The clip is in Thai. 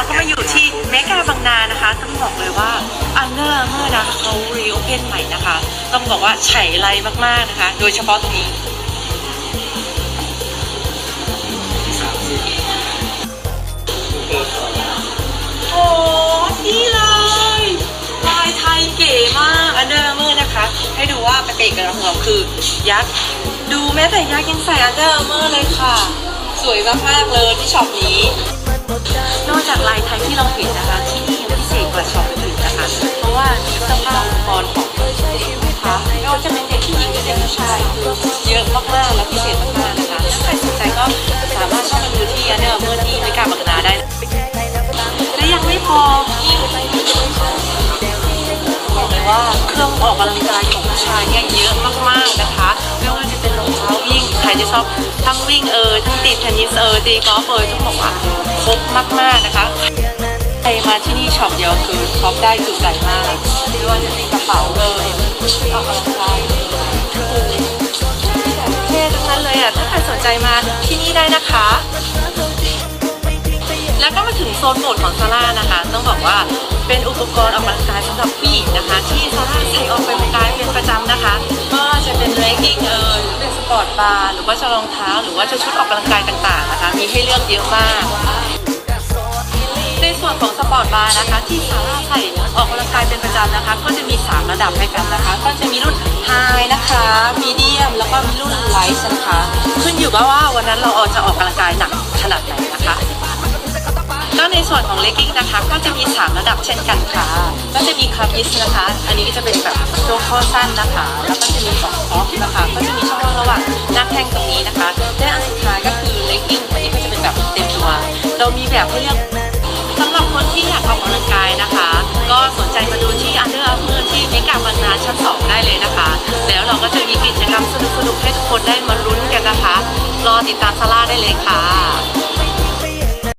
เราก็มาอยู่ที่เมกาบางนานะคะ ต้องบอกเลยว่าอันเดอร์เมื่อนะเขารีโอเพนใหม่นะคะ ต้องบอกว่าไฉไลมากๆนะคะ โดยเฉพาะตรงนี้โอ้นี่เลยลายไทยเก๋มากอันเดอร์เมอร์นะคะ ให้ดูว่าป็นเกลักษณ์ของเราคือ ยักษ์ ดูแม้แต่ยักษ์ยังใส่อันเดอร์เมอร์เลยค่ะ สวยมากๆเลยที่ช็อปนี้ เราเห็นนะคะที่นี่ยังพิเศษกว่าช็อปอื่นนะคะเพราะว่าสื้อผ้าอุปกรณ์ของลูกค้าไม่ว่าจะเป็นเด็กผู้หญิงหรือเด็กผู้ชายเยอะมากๆและพิเศษมากๆนะคะถ้าใครสนใจก็สามารถเข้ามาดูที่อนเดอร์เมอร์ที่ไม่กล้าบางนาได้และยังไม่พอบอกเลยว่าเครื่องออกกำลังกายของผู้ชายเนี่ยเยอะมากๆนะคะไม่ว่าจะเป็นรองเท้าวิ่งใครที่ชอบทั้งวิ่งเออทั้งตีเทนนิสเออตีกอล์ฟเออต้องบอกว่าครบมากๆนะคะ มาที่นี่ช็อปเดียวคือช็อปได้จุใจมากไม่ว่าจะเป็นกระเป๋าเลยออกกำลังกายเท่ทั้งนั้นเลยอะถ้าใครสนใจมาที่นี่ได้นะคะ แล้วก็มาถึงโซนโหมดของซาร่านะคะ ต้องบอกว่าเป็นอุปกรณ์ออกกำลังกายสำหรับผู้หญิงนะคะ ที่ซาร่าใช้ออกไปกำลังกายเป็นประจำนะคะไม่ว่าจะเป็นเลกกิ้งเอยหรือเป็นสปอร์ตบาร์หรือว่าจะรองเท้า หรือว่าจะชุดออกกำลังกายต่างๆนะคะ มีให้เลือกเยอะมาก ส่วนของสปอร์ตบาร์นะคะ ที่ซาราใส่ออกกำลังกายเป็นประจำนะคะ ก็จะมี 3 ระดับให้กันนะคะ ก็จะมีรุ่นไฮนะคะมีเดียมแล้วก็มีรุ่นไลท์นะคะ ขึ้นอยู่กับว่าวันนั้นเราออกจะออกกำลังกายหนักขนาดไหนนะคะก็ในส่วนของเลกกิ้งนะคะ ก็จะมี 3 ระดับเช่นกันค่ะ ก็จะมีคาร์บิสนะคะ อันนี้ก็จะเป็นแบบช่วงข้อสั้นนะคะ แล้วก็จะมีสองท็อปนะคะ ก็จะมีช่องว่างระหว่างหน้าแข้งตรงนี้นะคะและอันสุดท้ายก็คือเลกกิ้งอันนี้ก็จะเป็นแบบเต็มตัวเรามีแบบให้เลือก สำหรับคนที่อยากออกกำลังกายนะคะ ก็สนใจมาดูที่อันเดอร์อัพเมอร์ที่เมกาบางนาชั้น 2 ได้เลยนะคะ แล้วเราก็จะมีกิจกรรมสนุกๆให้ทุกคนได้มาลุ้นกันนะคะ รอติดตามซาร่าได้เลยค่ะ